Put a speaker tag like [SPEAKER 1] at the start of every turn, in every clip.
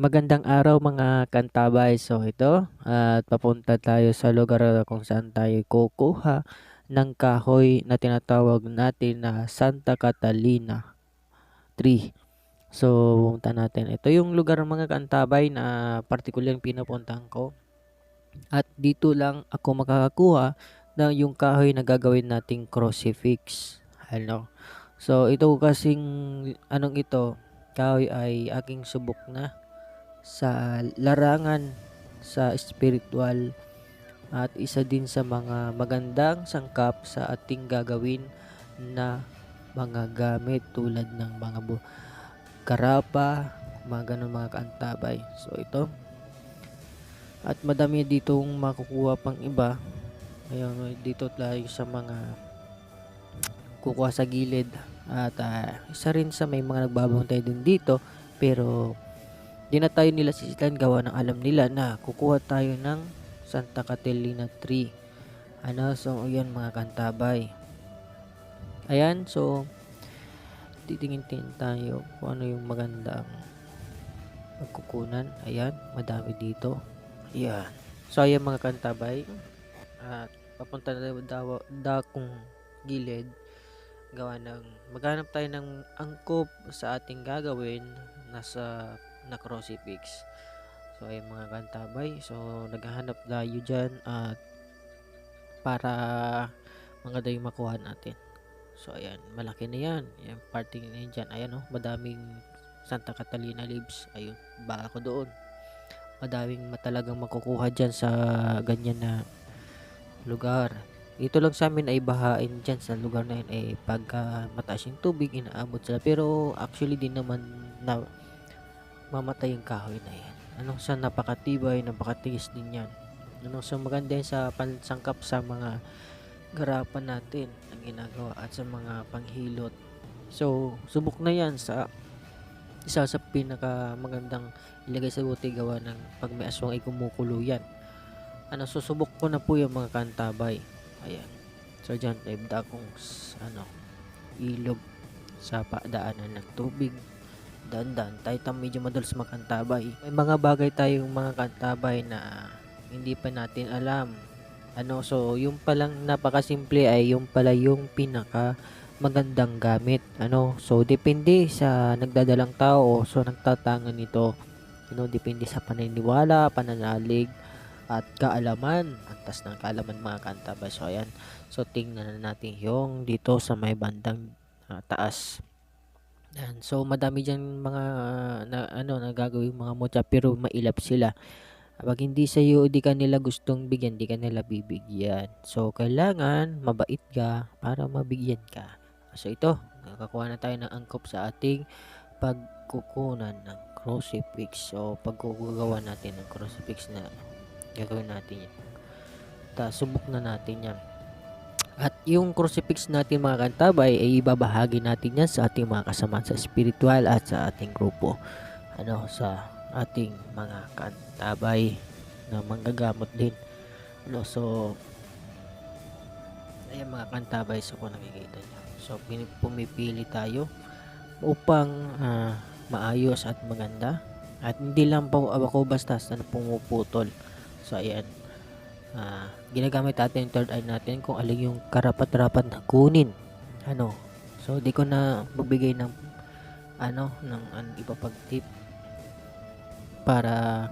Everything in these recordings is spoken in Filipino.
[SPEAKER 1] Magandang araw mga kantabay. So ito, at papunta tayo sa lugar kung saan tayo kukuha ng kahoy na tinatawag natin na Santa Catalina tree. So pumunta natin. Ito yung lugar mga kantabay na particular yung pinupuntahan ko. At dito lang ako makakakuha ng yung kahoy na gagawin nating crucifix. Ano? So ito kasing anong ito, kahoy ay aking subok na sa larangan sa spiritual at isa din sa mga magandang sangkap sa ating gagawin na mga gamit tulad ng mga bu- karapa, mga ganun mga kaantabay. So ito. At madami ditong makukuha pang iba. Ayun, dito tayo sa mga kukuha sa gilid. At ah, isa rin sa may mga nagbabantay din dito. Pero Di na tayo nila sisilan gawa ng alam nila na kukuha tayo ng Santa Catalina tree. Ano, so yun mga kantabay. Ayan, so titingin-tingin tayo kung ano yung magandang pagkukunan. Ayan, madami dito. Ayan. So ayan mga kantabay. At papunta na daw, dakong gilid gawa ng maghanap tayo ng angkop sa ating gagawin nasa na crucifix. So ay mga kantabay. So naghahanap tayo dyan at para mga dayo makuha natin. So ayan, malaki na yan. Yung parting na yan dyan. Ayan oh, madaming Santa Catalina leaves. Ayun, baka ko doon. Madaming matalagang makukuha dyan sa ganyan na lugar. Ito lang sa amin ay bahain dyan sa lugar na yun eh pagka mataas yung tubig inaabot sila pero actually din naman na mamatay yung kahoy na yan. Ano sa napakatibay, napakatiis din yan. Ano sa maganda sa pansangkap sa mga garapan natin na ginagawa at sa mga panghilot. So, subok na yan sa isa sa pinaka magandang ilagay sa buti gawa ng pag may aswang ay kumukulo yan. Ano, susubok ko na po yung mga kantabay. Ayan. So, dyan, live akong ano, ilog sa padaanan ng tubig dandan. Tayo tam medyo madalas makantabay may mga bagay tayong mga kantabay na hindi pa natin alam. Ano so yung palang napakasimple ay yung pala yung pinaka magandang gamit. Ano so depende sa nagdadalang tao so nagtatangan nito. Ano depende sa paniniwala pananalig at kaalaman. Antas ng kaalaman mga kantabay. So ayan. So tingnan na natin yung dito sa may bandang uh, taas yan. So madami diyan mga na ano nagagawing mga mutya pero mailap sila. Pag hindi sa iyo di ka nila gustong bigyan, di ka nila bibigyan. So kailangan mabait ka para mabigyan ka. So ito, nakakuha na tayo ng angkop sa ating pagkukunan ng crucifix. So pagkugagawa natin ng crucifix na gagawin natin yan. Ta subok na natin yan. At yung crucifix natin mga kantabay ay ibabahagi natin yan sa ating mga kasama sa spiritual at sa ating grupo. Ano, sa ating mga kantabay na manggagamot din. Ano, so, ayan mga kantabay so kung nakikita nyo. So, pumipili tayo upang uh, maayos at maganda. At hindi lang po ako basta na pumuputol. So, ayan uh, ginagamit natin yung third eye natin kung alin yung karapat-rapat na kunin. Ano? So di ko na magbigay ng ano ng an iba pag tip para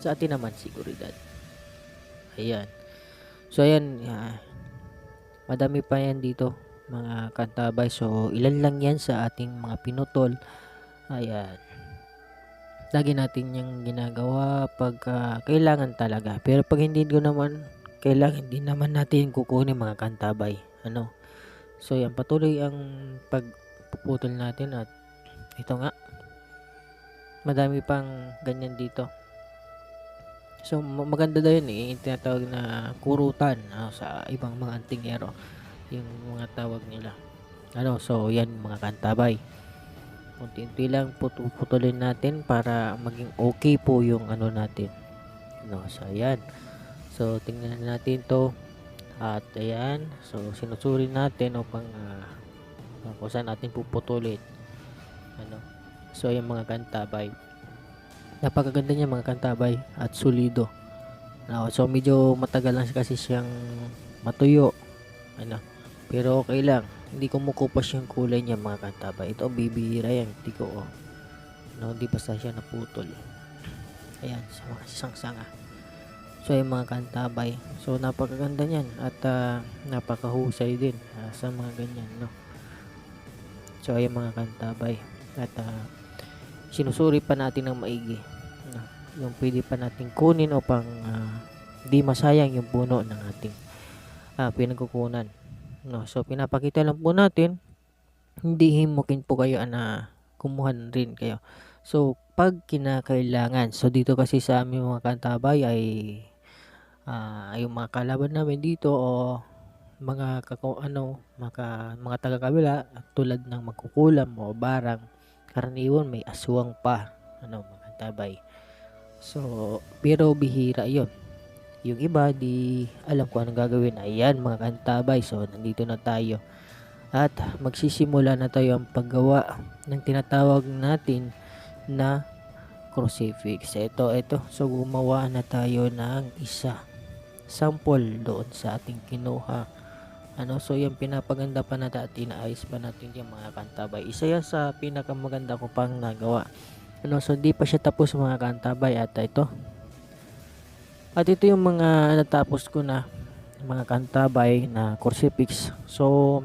[SPEAKER 1] sa atin naman siguridad. Ayan. So ayan uh, madami pa yan dito mga kantabay. So ilan lang yan sa ating mga pinutol. Ayan lagi natin yung ginagawa pag uh, kailangan talaga. Pero pag hindi ko naman kailangan hindi naman natin kukunin mga kantabay. Ano? So yan patuloy ang pagpuputol natin at ito nga madami pang ganyan dito. So maganda daw yun eh, tinatawag na kurutan ano, sa ibang mga antingero yung mga tawag nila. Ano, so yan mga kantabay unti-unti lang putulin natin para maging okay po yung ano natin. No so ayan. So tingnan natin to. At ayan. So sinusuri natin upang uh, kung saan natin puputulin. Ano? So ayan mga kantabay. Napakaganda niya mga kantabay at solido. No, so medyo matagal lang kasi siyang matuyo. Ano, pero okay lang. Hindi kumukupas yung kulay niya mga kantabay. Ito bibihira yan. Hindi ko oh. No, di basta siya naputol. Ayan, sa mga isang sanga. So yung mga kantabay. So napakaganda niyan at ah, napakahusay din ah, sa mga ganyan, no. So yung mga kantabay at ah, sinusuri pa natin ng maigi. No? Yung pwede pa natin kunin upang ah, di masayang yung puno ng ating ah, pinagkukunan. No, so pinapakita lang po natin hindi himukin po kayo na kumuha rin kayo. So pag kinakailangan. So dito kasi sa aming mga kantabay ay ah, yung mga kalaban namin dito o mga kako ano mga, mga taga kabila tulad ng magkukulam o barang karaniwan may aswang pa ano mga kantabay. So pero bihira 'yon yung iba di alam ko anong gagawin. Ayan mga kantabay so nandito na tayo. At magsisimula na tayo ang paggawa ng tinatawag natin na crucifix. Ito ito so gumawa na tayo ng isa sample doon sa ating kinuha. Ano? So yung pinapaganda pa natin at inaayos pa natin yung mga kantabay. Isa yan sa pinakamaganda ko pang nagawa. Ano? So di pa siya tapos mga kantabay. At ito at ito yung mga natapos ko na mga kantabay na crucifix. So,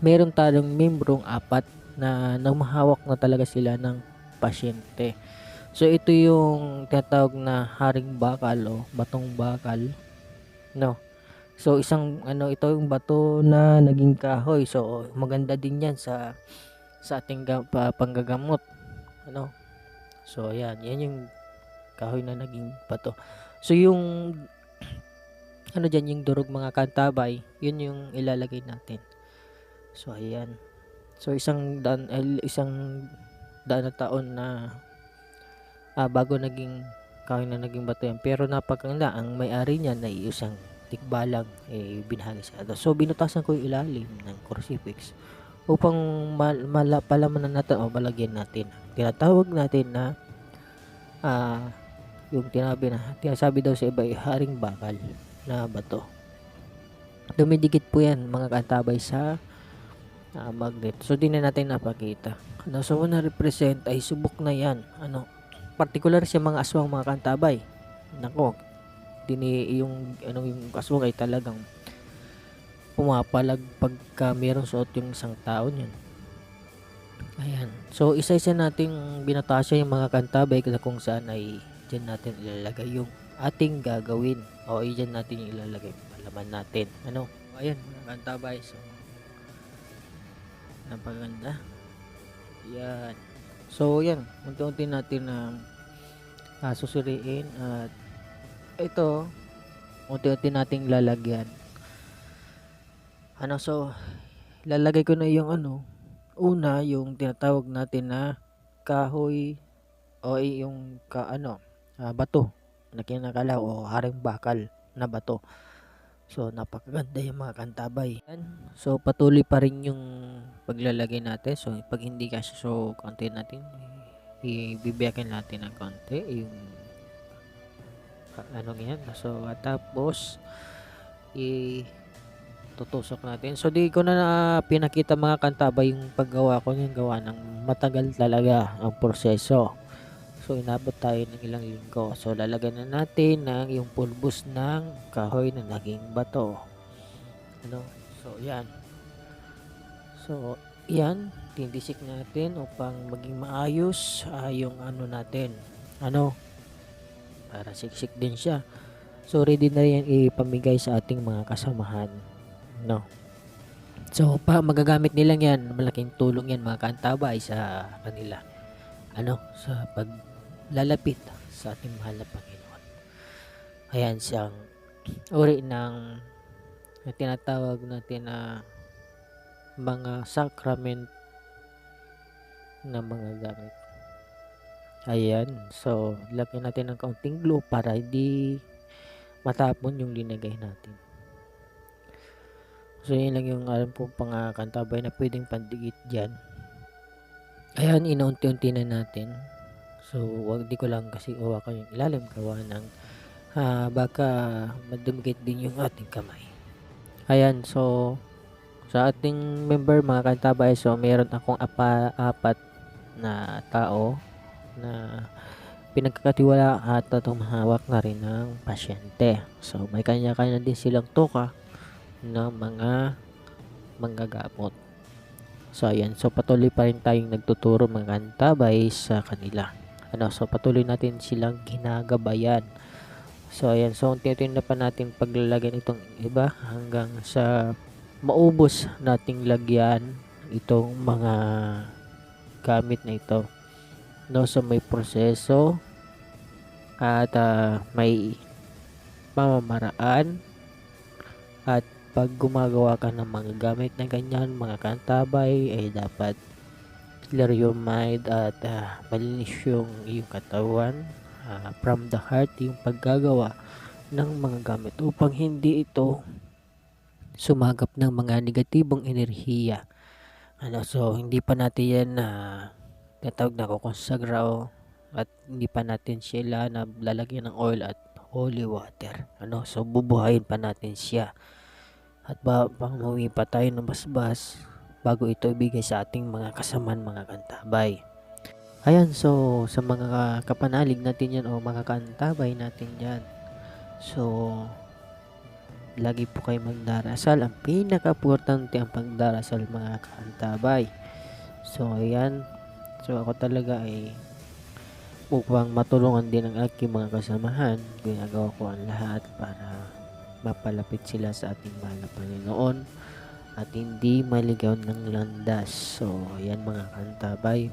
[SPEAKER 1] meron tayong membrong apat na namahawak na talaga sila ng pasyente. So, ito yung tinatawag na haring bakal o batong bakal. No. So, isang ano ito yung bato na naging kahoy. So, maganda din 'yan sa sa ating pa, panggagamot. Ano? So, ayan, yan yung kahoy na naging bato. So yung ano diyan yung durog mga kantabay, yun yung ilalagay natin. So ayan. So isang daan ay, isang daan na taon na ah, bago naging kahoy na naging bato yan. Pero napakaganda ang may-ari niya na isang tikbalang eh, binahagi sa ato. So binutasan ko yung ilalim ng crucifix upang mal, mala, palamanan natin o malagyan natin. Tinatawag natin na ah yung tinabi na tinasabi daw sa iba ay haring bakal na bato dumidikit po yan mga kantabay sa ah, magnet. So di na natin napakita. Ano, so na represent ay subok na yan. Ano particular sa mga aswang mga kantabay nako dini yung ano yung aswang ay talagang pumapalag pagka meron suot yung isang taon yun ayan. So isa-isa nating binatasya yung mga kantabay kung saan ay dyan natin ilalagay yung ating gagawin. O dyan natin yung ilalagay. Palaman natin. Ano? Ayan mga kantabay so napaganda. Yan so yan unti-unti natin na uh, susuriin at ito unti-unti nating lalagyan. Ano so lalagay ko na yung ano una yung tinatawag natin na kahoy o yung ka ano ah, bato na kinakalaw o haring bakal na bato. So napakaganda yung mga kantabay. So patuloy pa rin yung paglalagay natin. So pag hindi kasi so konti natin ibibiyakin natin ng konti yung ano yan. So at tapos i tutusok natin. So di ko na, na pinakita mga kantabay yung paggawa ko yung gawa ng matagal talaga ang proseso. So, inabot tayo ng ilang linggo. So, lalagyan na natin ng yung pulbos ng kahoy na naging bato. Ano? So, yan. So, yan. Tindisik natin upang maging maayos uh, yung ano natin. Ano? Para siksik din siya. So, ready na yan ipamigay sa ating mga kasamahan. No? So, pa magagamit nilang yan, malaking tulong yan mga kantabay sa kanila. Ano? Sa pag lalapit sa ating mahal na Panginoon. Ayan siyang uri ng na tinatawag natin na mga sacrament na mga gamit. Ayan. So, lagyan natin ng kaunting glue para hindi matapon yung linagay natin. So, yun lang yung alam ko pang uh, kantabay na pwedeng pandikit dyan. Ayan, inaunti-unti na natin. So, wag di ko lang kasi hawakan yung ilalim gawa ng ah, baka madumikit din yung ating kamay. Ayan, so sa ating member mga kantabay, so meron akong apa, apat na tao na pinagkakatiwala at tumahawak na rin ng pasyente. So may kanya-kanya din silang toka ng mga manggagamot. So ayan, so patuloy pa rin tayong nagtuturo mga kantabay sa kanila. Ano, so patuloy natin silang ginagabayan. So ayan, so unti-unti na pa natin paglalagyan itong iba hanggang sa maubos nating lagyan itong mga gamit na ito. No, so may proseso at ah, may pamamaraan at pag gumagawa ka ng mga gamit na ganyan, mga kantabay, ay dapat clear your mind at ah, malinis yung iyong katawan ah, from the heart yung paggagawa ng mga gamit upang hindi ito sumagap ng mga negatibong enerhiya. Ano, so hindi pa natin yan na tinatawag na kukonsagraw at hindi pa natin sila na lalagyan ng oil at holy water. Ano, so bubuhayin pa natin siya. At ba, pangawi pa tayo ng basbas bago ito ibigay sa ating mga kasaman mga kantabay. Ayan, so sa mga kapanalig natin yan o mga kantabay natin yan. So, lagi po kayo magdarasal. Ang pinaka-importante ang pagdarasal mga kantabay. So, ayan. So, ako talaga ay upang matulungan din ang aking mga kasamahan, ginagawa ko ang lahat para mapalapit sila sa ating mahal na Panginoon at hindi maligaw ng landas. So, ayan mga kantabay.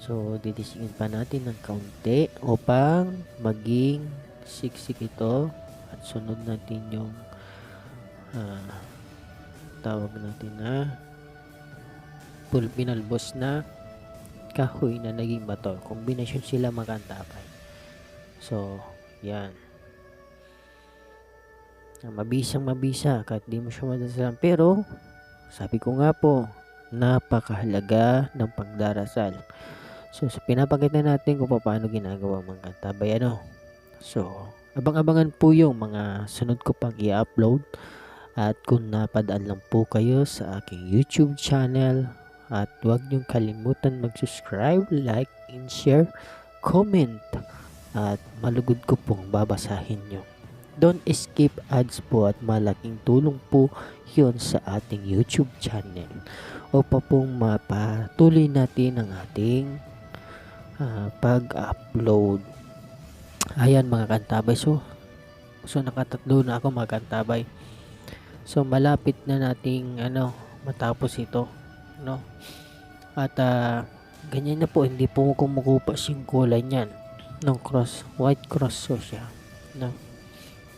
[SPEAKER 1] So, didisigin pa natin ng kaunti upang maging siksik ito at sunod natin yung ah, tawag natin na full pinalbos na kahoy na naging bato. Kombinasyon sila mga kantabay. So, yan. Ah, Mabisang mabisa kahit di mo siya madasalan. Pero, sabi ko nga po, napakahalaga ng pagdarasal. So, so pinapakita natin kung paano ginagawa mga kantabay. Ano? So, abang-abangan po yung mga sunod ko pang i-upload. At kung napadaan lang po kayo sa aking YouTube channel, at huwag niyong kalimutan mag-subscribe, like, and share, comment, at malugod ko pong babasahin nyo. Don't skip ads po at malaking tulong po yun sa ating YouTube channel upang pong mapatuloy natin ang ating ah, pag-upload. Ayan mga kantabay. So, so nakatatlo na ako mga kantabay. So malapit na nating ano matapos ito, no? At ah, ganyan na po hindi po kumukupas yung kulay niyan ng cross, white cross so siya. No?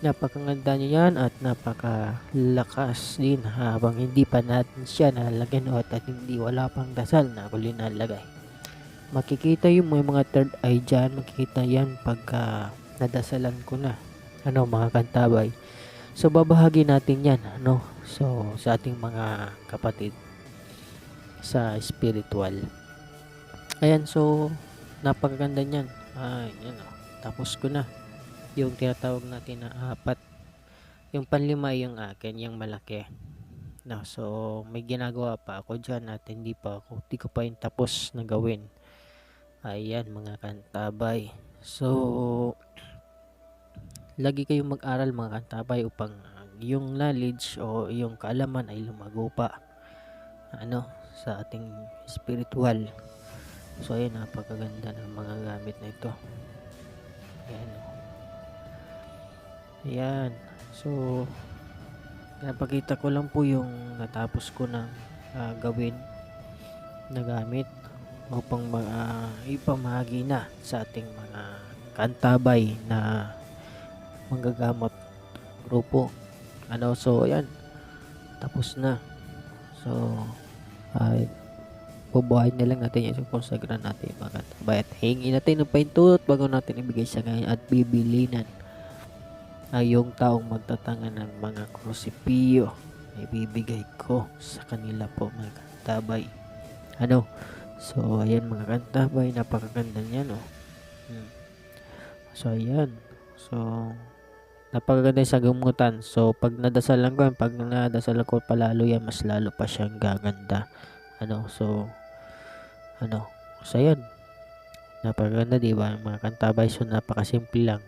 [SPEAKER 1] Napakaganda niya yan at napakalakas din habang hindi pa natin siya nalagyan o at hindi wala pang dasal na huli nalagay. Makikita yung may mga third eye dyan, makikita yan pagka nadasalan ko na. Ano mga kantabay. So babahagi natin yan, ano? So sa ating mga kapatid sa spiritual. Ayan, so napakaganda niyan. Ay, yan oh. Tapos ko na yung tinatawag natin na apat. Yung panlima yung akin, yung malaki. No, so may ginagawa pa ako dyan at hindi pa ako, hindi ko pa yung tapos na gawin. Ayan mga kantabay. So, lagi kayong mag-aral mga kantabay upang yung knowledge o yung kaalaman ay lumago pa. Ano, sa ating spiritual. So, ayan, napakaganda ng mga gamit na ito. Ayan. Ayan. So, napakita ko lang po yung natapos ko na ah, gawin na gamit upang ma ah, ipamahagi na sa ating mga kantabay na manggagamot grupo. Ano, so, ayan. Tapos na. So, ay bubuhayin na lang natin yung konsagra natin mga kantabay at hingin natin ng paintulot bago natin ibigay sa ngayon at bibilinan ay yung taong magtatanga ng mga krusipio na ibibigay ko sa kanila po mga kantabay ano So, ayan mga kantabay, napakaganda niya, no? Hmm. So, ayan. So, napakaganda yung sagamutan. So, pag nadasalan ko pag nadasalan ko palalo yan, mas lalo pa siyang gaganda. Ano, so, ano, so, ayan. Napakaganda, di? Mga kantabay, so, napakasimple lang.